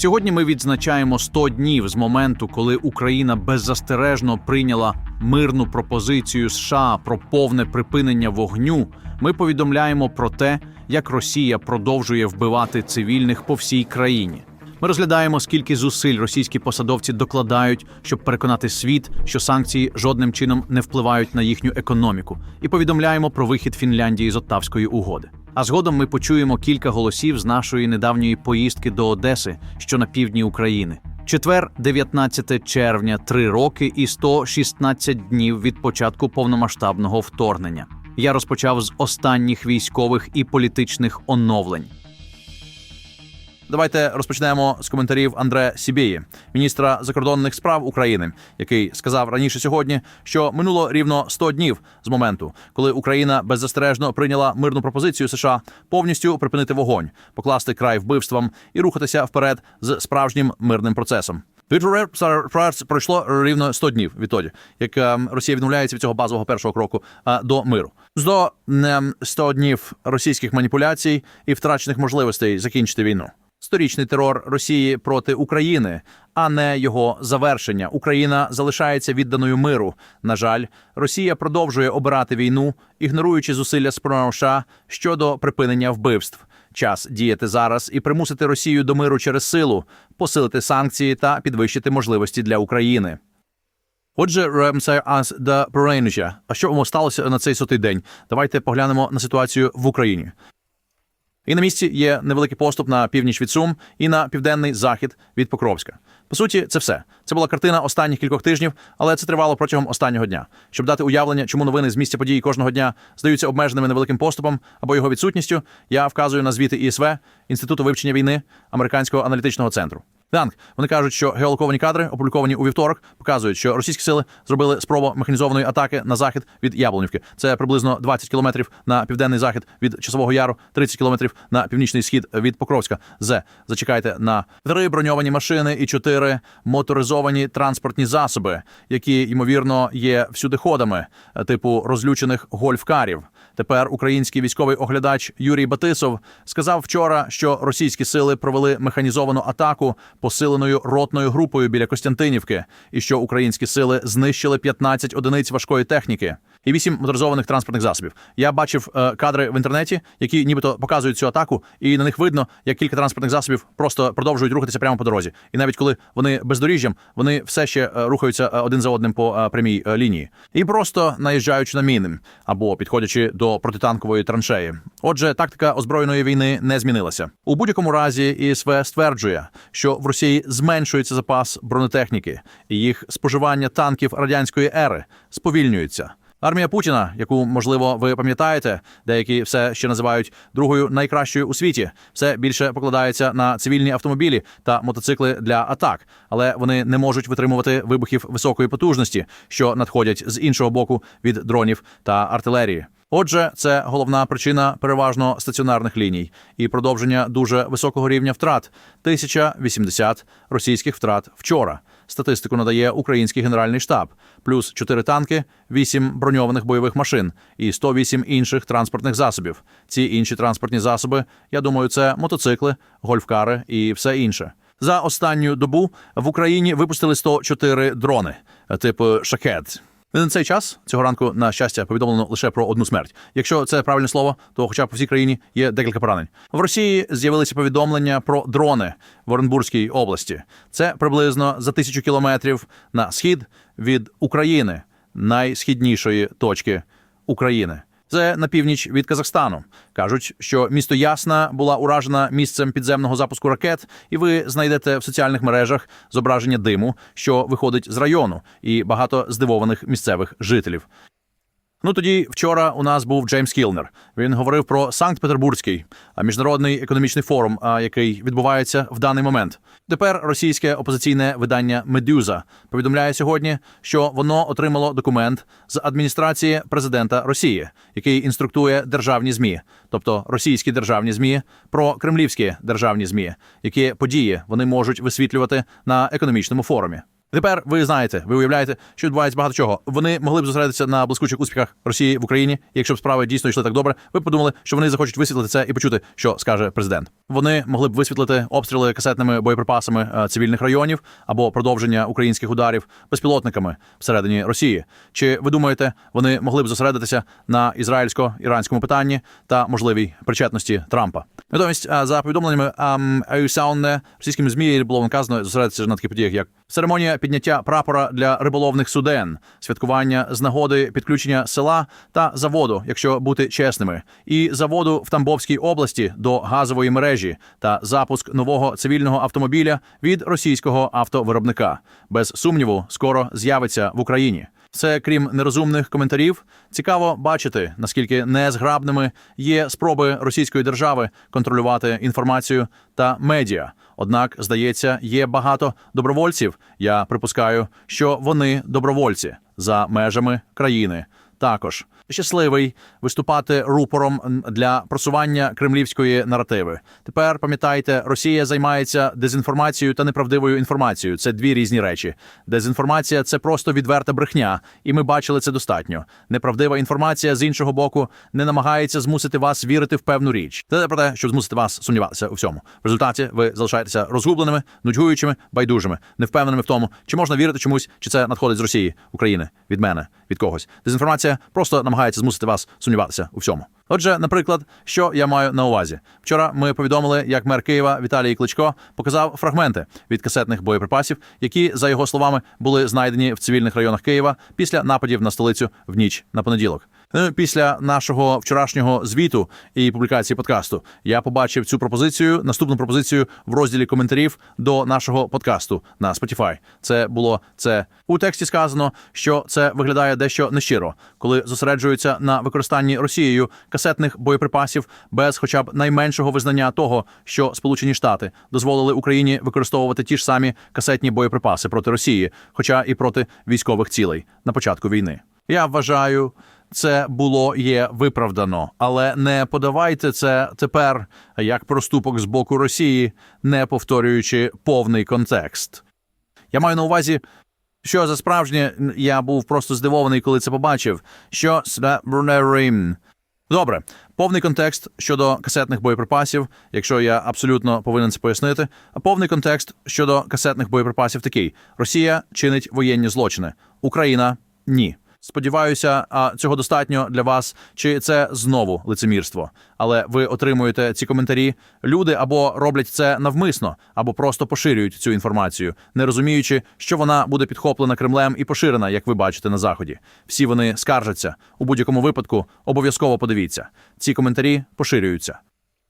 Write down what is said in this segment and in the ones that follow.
Сьогодні ми відзначаємо 100 днів з моменту, коли Україна беззастережно прийняла мирну пропозицію США про повне припинення вогню. Ми повідомляємо про те, як Росія продовжує вбивати цивільних по всій країні. Ми розглядаємо, скільки зусиль російські посадовці докладають, щоб переконати світ, що санкції жодним чином не впливають на їхню економіку, і повідомляємо про вихід Фінляндії з Оттавської угоди. А згодом ми почуємо кілька голосів з нашої недавньої поїздки до Одеси, що на півдні України. Четвер, 19 червня, три роки і 116 днів від початку повномасштабного вторгнення. Я розпочав з останніх військових і політичних оновлень. Давайте розпочнемо з коментарів Андре Сібєї, міністра закордонних справ України, який сказав раніше сьогодні, що минуло рівно 100 днів з моменту, коли Україна беззастережно прийняла мирну пропозицію США повністю припинити вогонь, покласти край вбивствам і рухатися вперед з справжнім мирним процесом. Від пройшло рівно 100 днів відтоді, як е, Росія відмовляється від цього базового першого кроку е, до миру. Не 100 днів російських маніпуляцій і втрачених можливостей закінчити війну. Сторічний терор Росії проти України, а не його завершення. Україна залишається відданою миру. На жаль, Росія продовжує обирати війну, ігноруючи зусилля спроможа США щодо припинення вбивств. Час діяти зараз і примусити Росію до миру через силу, посилити санкції та підвищити можливості для України. Отже, це ас да. А що сталося на цей сотий день? Давайте поглянемо на ситуацію в Україні. І на місці є невеликий поступ на північ від Сум і на південний захід від Покровська. По суті, це все. Це була картина останніх кількох тижнів, але це тривало протягом останнього дня. Щоб дати уявлення, чому новини з місця події кожного дня здаються обмеженими невеликим поступом або його відсутністю. Я вказую на звіти ІСВ інституту вивчення війни американського аналітичного центру. Данк. Вони кажуть, що геолоковані кадри, опубліковані у вівторок, показують, що російські сили зробили спробу механізованої атаки на захід від Яблонівки. Це приблизно 20 кілометрів на південний захід від Часового Яру, 30 кілометрів на північний схід від Покровська. З зачекайте на три броньовані машини і чотири моторизовані транспортні засоби, які ймовірно є всюдиходами, типу розлючених гольфкарів. Тепер український військовий оглядач Юрій Батисов сказав вчора, що російські сили провели механізовану атаку посиленою ротною групою біля Костянтинівки, і що українські сили знищили 15 одиниць важкої техніки і 8 моторизованих транспортних засобів. Я бачив е, кадри в інтернеті, які нібито показують цю атаку, і на них видно, як кілька транспортних засобів просто продовжують рухатися прямо по дорозі. І навіть коли вони бездоріжжям, вони все ще е, рухаються е, один за одним по е, прямій лінії, і просто наїжджаючи на міни або підходячи до протитанкової траншеї. Отже, тактика озброєної війни не змінилася. У будь-якому разі ІСВ стверджує, що в Росії зменшується запас бронетехніки, і їх споживання танків радянської ери сповільнюється. Армія Путіна, яку можливо ви пам'ятаєте, деякі все ще називають другою найкращою у світі, все більше покладається на цивільні автомобілі та мотоцикли для атак, але вони не можуть витримувати вибухів високої потужності, що надходять з іншого боку від дронів та артилерії. Отже, це головна причина переважно стаціонарних ліній і продовження дуже високого рівня втрат 1080 російських втрат вчора. Статистику надає український генеральний штаб, плюс 4 танки, 8 броньованих бойових машин і 108 інших транспортних засобів. Ці інші транспортні засоби, я думаю, це мотоцикли, гольфкари і все інше. За останню добу в Україні випустили 104 дрони типу шахет. На цей час цього ранку, на щастя, повідомлено лише про одну смерть. Якщо це правильне слово, то, хоча б по всій країні є декілька поранень. В Росії з'явилися повідомлення про дрони в Оренбурзькій області. Це приблизно за тисячу кілометрів на схід від України, найсхіднішої точки України. Це на північ від Казахстану. Кажуть, що місто Ясна була уражена місцем підземного запуску ракет, і ви знайдете в соціальних мережах зображення диму, що виходить з району, і багато здивованих місцевих жителів. Ну тоді вчора у нас був Джеймс Кілнер. Він говорив про Санкт-Петербурзький міжнародний економічний форум, який відбувається в даний момент. Тепер російське опозиційне видання Медюза повідомляє сьогодні, що воно отримало документ з адміністрації президента Росії, який інструктує державні змі, тобто російські державні змі, про кремлівські державні змі, які події вони можуть висвітлювати на економічному форумі. Тепер ви знаєте, ви уявляєте, що відбувається багато чого. Вони могли б зосередитися на блискучих успіхах Росії в Україні. Якщо б справи дійсно йшли так добре, ви б подумали, що вони захочуть висвітлити це і почути, що скаже президент. Вони могли б висвітлити обстріли касетними боєприпасами е, цивільних районів або продовження українських ударів безпілотниками всередині Росії. Чи ви думаєте, вони могли б зосередитися на ізраїльсько-іранському питанні та можливій причетності Трампа? Натомість, е, за повідомленнями ам, Аюсауне, російським змі було наказано зосередитися на таких подіях, як церемонія підняття прапора для риболовних суден, святкування з нагоди підключення села та заводу, якщо бути чесними, і заводу в Тамбовській області до газової мережі та запуск нового цивільного автомобіля від російського автовиробника. Без сумніву, скоро з'явиться в Україні. Це крім нерозумних коментарів, цікаво бачити, наскільки незграбними є спроби російської держави контролювати інформацію та медіа. Однак, здається, є багато добровольців. Я припускаю, що вони добровольці за межами країни. Також щасливий виступати рупором для просування кремлівської наративи. Тепер пам'ятайте, Росія займається дезінформацією та неправдивою інформацією. Це дві різні речі. Дезінформація це просто відверта брехня, і ми бачили це достатньо. Неправдива інформація з іншого боку не намагається змусити вас вірити в певну річ. Це про те, щоб змусити вас сумніватися у всьому. В результаті ви залишаєтеся розгубленими, нудьгуючими, байдужими, невпевненими в тому, чи можна вірити чомусь, чи це надходить з Росії, України, від мене, від когось. Дезінформація просто намагається змусити вас сумніватися у всьому. Отже, наприклад, що я маю на увазі? Вчора ми повідомили, як мер Києва Віталій Кличко показав фрагменти від касетних боєприпасів, які, за його словами, були знайдені в цивільних районах Києва після нападів на столицю в ніч на понеділок. Ну, Після нашого вчорашнього звіту і публікації подкасту я побачив цю пропозицію, наступну пропозицію в розділі коментарів до нашого подкасту на Spotify. Це було це у тексті сказано, що це виглядає дещо нещиро, коли зосереджуються на використанні Росією касетних боєприпасів без, хоча б найменшого визнання того, що Сполучені Штати дозволили Україні використовувати ті ж самі касетні боєприпаси проти Росії, хоча і проти військових цілей на початку війни. Я вважаю, це було є виправдано, але не подавайте це тепер як проступок з боку Росії, не повторюючи повний контекст. Я маю на увазі, що за справжнє я був просто здивований, коли це побачив. Що Рим. Добре, повний контекст щодо касетних боєприпасів, якщо я абсолютно повинен це пояснити. Повний контекст щодо касетних боєприпасів такий: Росія чинить воєнні злочини, Україна ні. Сподіваюся, цього достатньо для вас. Чи це знову лицемірство? Але ви отримуєте ці коментарі. Люди або роблять це навмисно, або просто поширюють цю інформацію, не розуміючи, що вона буде підхоплена Кремлем і поширена, як ви бачите на заході. Всі вони скаржаться у будь-якому випадку. Обов'язково подивіться. Ці коментарі поширюються.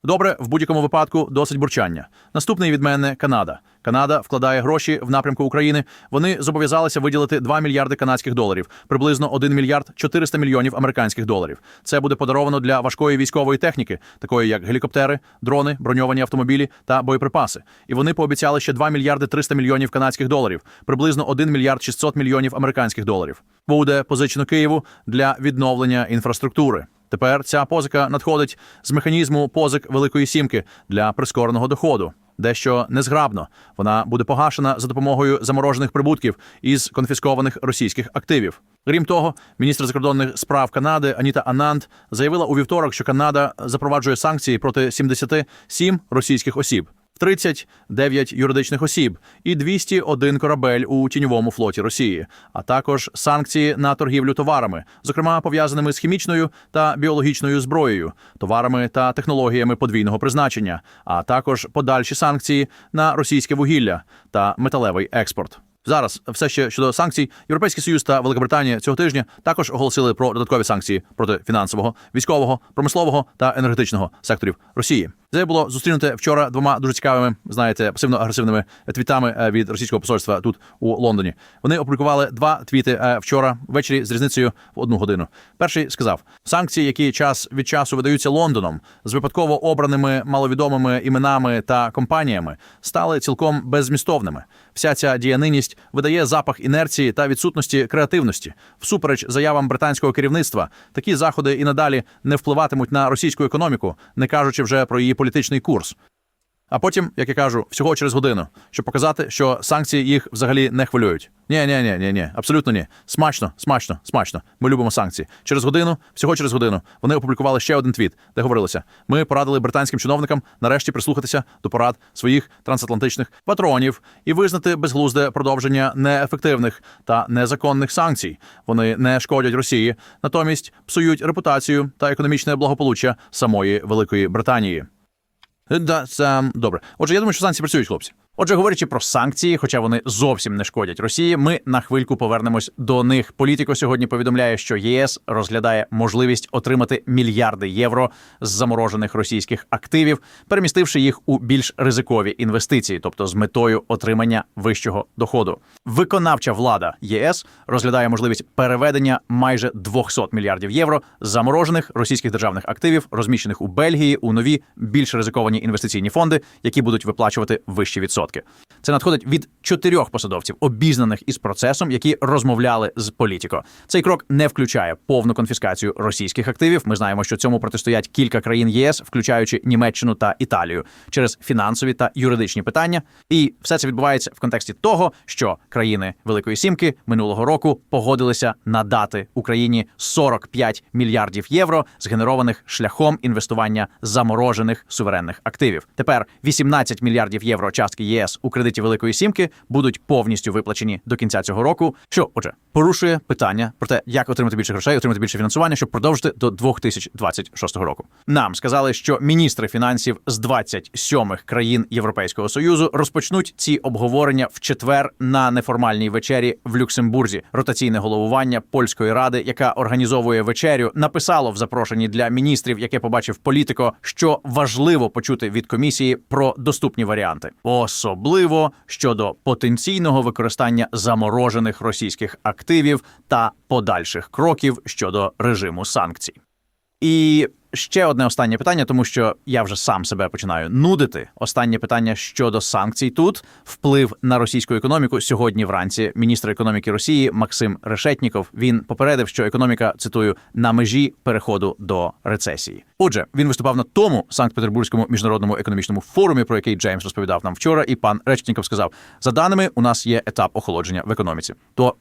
Добре, в будь-якому випадку досить бурчання. Наступний від мене Канада. Канада вкладає гроші в напрямку України. Вони зобов'язалися виділити 2 мільярди канадських доларів, приблизно 1 мільярд 400 мільйонів американських доларів. Це буде подаровано для важкої військової техніки, такої як гелікоптери, дрони, броньовані автомобілі та боєприпаси. І вони пообіцяли ще 2 мільярди 300 мільйонів канадських доларів, приблизно 1 мільярд 600 мільйонів американських доларів. Буде позичено Києву для відновлення інфраструктури. Тепер ця позика надходить з механізму позик Великої Сімки для прискореного доходу. Дещо незграбно. Вона буде погашена за допомогою заморожених прибутків із конфіскованих російських активів. Крім того, міністр закордонних справ Канади Аніта Ананд заявила у вівторок, що Канада запроваджує санкції проти 77 російських осіб. 39 юридичних осіб і 201 корабель у тіньовому флоті Росії, а також санкції на торгівлю товарами, зокрема пов'язаними з хімічною та біологічною зброєю, товарами та технологіями подвійного призначення, а також подальші санкції на російське вугілля та металевий експорт. Зараз все ще щодо санкцій, Європейський Союз та Великобританія цього тижня також оголосили про додаткові санкції проти фінансового, військового, промислового та енергетичного секторів Росії. Це було зустрінуте вчора двома дуже цікавими, знаєте, пасивно-агресивними твітами е, від російського посольства тут у Лондоні. Вони опублікували два твіти е, вчора ввечері з різницею в одну годину. Перший сказав: санкції, які час від часу видаються Лондоном з випадково обраними маловідомими іменами та компаніями, стали цілком беззмістовними. Вся ця діянинність видає запах інерції та відсутності креативності. Всупереч заявам британського керівництва, такі заходи і надалі не впливатимуть на російську економіку, не кажучи вже про її політичний курс. А потім, як я кажу, всього через годину, щоб показати, що санкції їх взагалі не хвилюють. Ні, ні, ні, ні, ні, абсолютно ні. Смачно, смачно, смачно. Ми любимо санкції. Через годину, всього через годину, вони опублікували ще один твіт, де говорилося: ми порадили британським чиновникам нарешті прислухатися до порад своїх трансатлантичних патронів і визнати безглузде продовження неефективних та незаконних санкцій. Вони не шкодять Росії, натомість псують репутацію та економічне благополуччя самої Великої Британії. Да, це добре. Отже, я думаю, що санкції працюють, хлопці. Отже, говорячи про санкції, хоча вони зовсім не шкодять Росії, ми на хвильку повернемось до них. Політико сьогодні повідомляє, що ЄС розглядає можливість отримати мільярди євро з заморожених російських активів, перемістивши їх у більш ризикові інвестиції, тобто з метою отримання вищого доходу. Виконавча влада ЄС розглядає можливість переведення майже 200 мільярдів євро з заморожених російських державних активів, розміщених у Бельгії, у нові більш ризиковані інвестиційні фонди, які будуть виплачувати вищі відсотки. Це надходить від чотирьох посадовців, обізнаних із процесом, які розмовляли з політико. Цей крок не включає повну конфіскацію російських активів. Ми знаємо, що цьому протистоять кілька країн ЄС, включаючи Німеччину та Італію, через фінансові та юридичні питання. І все це відбувається в контексті того, що країни Великої Сімки минулого року погодилися надати Україні 45 мільярдів євро, згенерованих шляхом інвестування заморожених суверенних активів. Тепер 18 мільярдів євро частки ЄС у кредиті Великої Сімки будуть повністю виплачені до кінця цього року. Що отже порушує питання про те, як отримати більше грошей, отримати більше фінансування, щоб продовжити до 2026 року. Нам сказали, що міністри фінансів з 27 країн Європейського союзу розпочнуть ці обговорення в четвер на неформальній вечері в Люксембурзі. Ротаційне головування польської ради, яка організовує вечерю, написало в запрошенні для міністрів, яке побачив політико, що важливо почути від комісії про доступні варіанти, особливо щодо потенційного використання заморожених російських активів та подальших кроків щодо режиму санкцій. І ще одне останнє питання, тому що я вже сам себе починаю нудити. Останнє питання щодо санкцій тут вплив на російську економіку. Сьогодні вранці міністр економіки Росії Максим Решетніков він попередив, що економіка цитую на межі переходу до рецесії. Отже, він виступав на тому Санкт-Петербурзькому міжнародному економічному форумі, про який Джеймс розповідав нам вчора. І пан Решетніков сказав: за даними, у нас є етап охолодження в економіці. То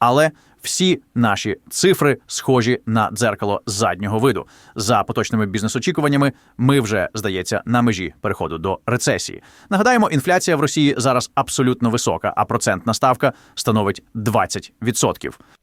але всі наші цифри схожі на дзеркало заднього виду. За поточними бізнес-очікуваннями, ми вже здається на межі переходу до рецесії. Нагадаємо, інфляція в Росії зараз абсолютно висока, а процентна ставка становить 20%.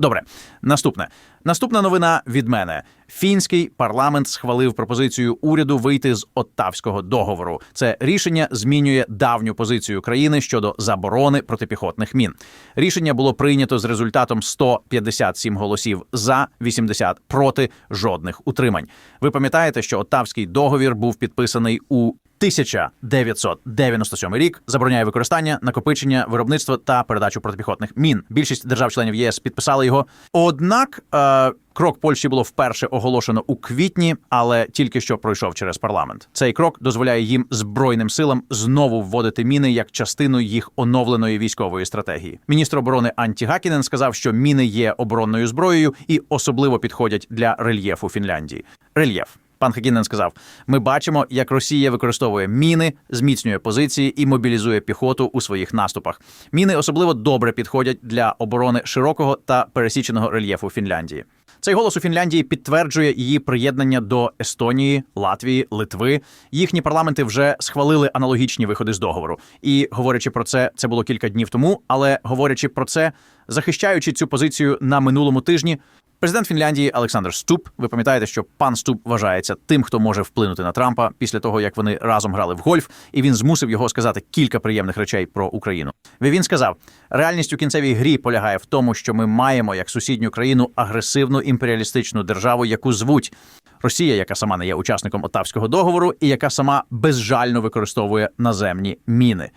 Добре, наступне. Наступна новина від мене: фінський парламент схвалив пропозицію уряду вийти з Оттавського договору. Це рішення змінює давню позицію країни щодо заборони протипіхотних мін. Рішення було прийнято з результатом 157 голосів за 80 проти жодних утримань. Ви пам'ятаєте, що Оттавський договір був підписаний у 1997 рік забороняє використання, накопичення, виробництво та передачу протипіхотних мін. Більшість держав-членів ЄС підписали його. Однак е, крок Польщі було вперше оголошено у квітні, але тільки що пройшов через парламент. Цей крок дозволяє їм збройним силам знову вводити міни як частину їх оновленої військової стратегії. Міністр оборони Анті Гакінен сказав, що міни є оборонною зброєю і особливо підходять для рельєфу Фінляндії. Рельєф. Пан Хакінен сказав: ми бачимо, як Росія використовує міни, зміцнює позиції і мобілізує піхоту у своїх наступах. Міни особливо добре підходять для оборони широкого та пересіченого рельєфу Фінляндії. Цей голос у Фінляндії підтверджує її приєднання до Естонії, Латвії, Литви. Їхні парламенти вже схвалили аналогічні виходи з договору. І говорячи про це, це було кілька днів тому. Але говорячи про це, захищаючи цю позицію на минулому тижні, Президент Фінляндії Олександр Ступ. Ви пам'ятаєте, що пан Ступ вважається тим, хто може вплинути на Трампа після того, як вони разом грали в гольф, і він змусив його сказати кілька приємних речей про Україну. Він сказав: реальність у кінцевій грі полягає в тому, що ми маємо як сусідню країну агресивну імперіалістичну державу, яку звуть Росія, яка сама не є учасником Отавського договору, і яка сама безжально використовує наземні міни.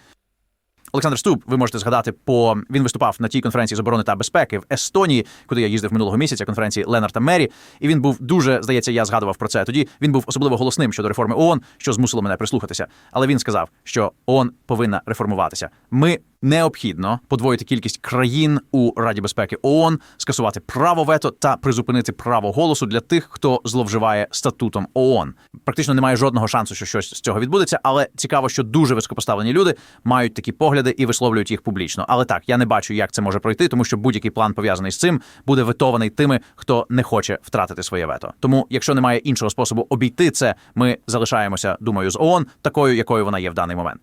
Олександр Ступ, ви можете згадати, по він виступав на тій конференції з оборони та безпеки в Естонії, куди я їздив минулого місяця, конференції Ленарта Мері. І він був дуже, здається, я згадував про це. Тоді він був особливо голосним щодо реформи ООН, що змусило мене прислухатися. Але він сказав, що ООН повинна реформуватися. Ми необхідно подвоїти кількість країн у Раді безпеки ООН, скасувати право вето та призупинити право голосу для тих, хто зловживає статутом ООН. Практично немає жодного шансу, що щось з цього відбудеться, але цікаво, що дуже високопоставлені люди мають такі погляди і висловлюють їх публічно. Але так, я не бачу, як це може пройти, тому що будь-який план пов'язаний з цим буде ветований тими, хто не хоче втратити своє вето. Тому, якщо немає іншого способу обійти це, ми залишаємося, думаю, з ООН такою, якою вона є в даний момент.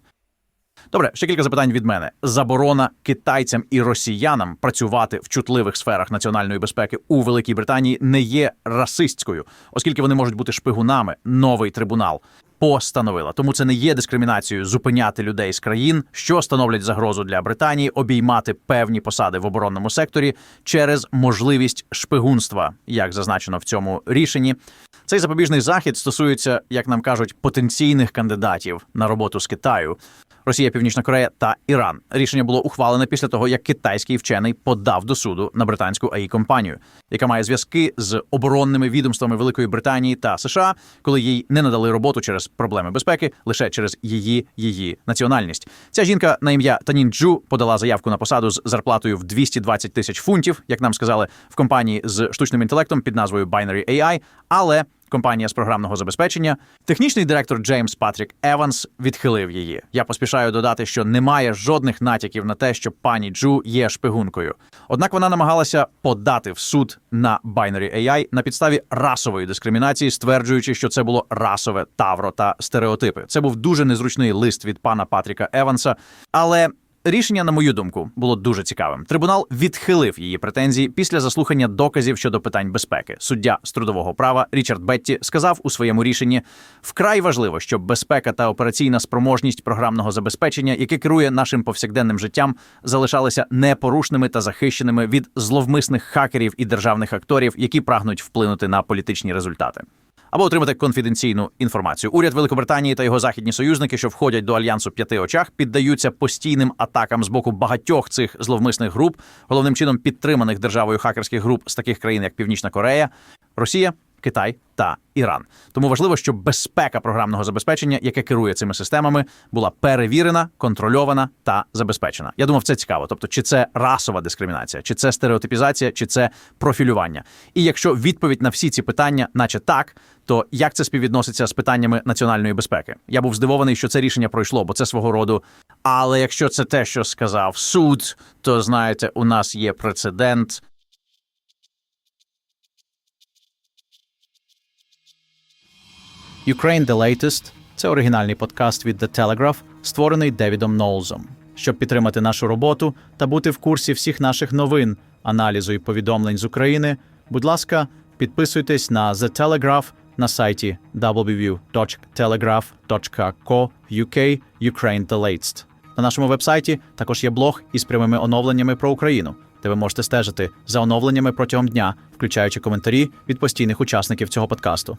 Добре, ще кілька запитань від мене. Заборона китайцям і росіянам працювати в чутливих сферах національної безпеки у Великій Британії не є расистською, оскільки вони можуть бути шпигунами. Новий трибунал постановила. Тому це не є дискримінацією зупиняти людей з країн, що становлять загрозу для Британії, обіймати певні посади в оборонному секторі через можливість шпигунства, як зазначено в цьому рішенні. Цей запобіжний захід стосується, як нам кажуть, потенційних кандидатів на роботу з Китаю. Росія, Північна Корея та Іран. Рішення було ухвалене після того, як китайський вчений подав до суду на британську АІ компанію, яка має зв'язки з оборонними відомствами Великої Британії та США, коли їй не надали роботу через проблеми безпеки, лише через її її національність. Ця жінка на ім'я Танін Джу подала заявку на посаду з зарплатою в 220 тисяч фунтів, як нам сказали, в компанії з штучним інтелектом під назвою Binary AI, але компанія з програмного забезпечення. Технічний директор Джеймс Патрік Еванс відхилив її. Я поспішаю додати, що немає жодних натяків на те, що пані Джу є шпигункою. Однак вона намагалася подати в суд на Binary AI на підставі расової дискримінації, стверджуючи, що це було расове тавро та стереотипи. Це був дуже незручний лист від пана Патріка Еванса, але. Рішення, на мою думку, було дуже цікавим. Трибунал відхилив її претензії після заслухання доказів щодо питань безпеки. Суддя з трудового права Річард Бетті сказав у своєму рішенні: вкрай важливо, щоб безпека та операційна спроможність програмного забезпечення, яке керує нашим повсякденним життям, залишалися непорушними та захищеними від зловмисних хакерів і державних акторів, які прагнуть вплинути на політичні результати або отримати конфіденційну інформацію. Уряд Великобританії та його західні союзники, що входять до альянсу п'яти очах, піддаються постійним атакам з боку багатьох цих зловмисних груп, головним чином підтриманих державою хакерських груп з таких країн, як Північна Корея, Росія. Китай та Іран тому важливо, щоб безпека програмного забезпечення, яке керує цими системами, була перевірена, контрольована та забезпечена. Я думав, це цікаво. Тобто, чи це расова дискримінація, чи це стереотипізація, чи це профілювання. І якщо відповідь на всі ці питання, наче так, то як це співвідноситься з питаннями національної безпеки? Я був здивований, що це рішення пройшло, бо це свого роду. Але якщо це те, що сказав суд, то знаєте, у нас є прецедент. Ukraine The Latest – це оригінальний подкаст від The Telegraph, створений Девідом Ноулзом. Щоб підтримати нашу роботу та бути в курсі всіх наших новин, аналізу і повідомлень з України, будь ласка, підписуйтесь на The Telegraph на сайті www.telegraph.co.uk Ukraine The Latest. На нашому вебсайті також є блог із прямими оновленнями про Україну, де ви можете стежити за оновленнями протягом дня, включаючи коментарі від постійних учасників цього подкасту.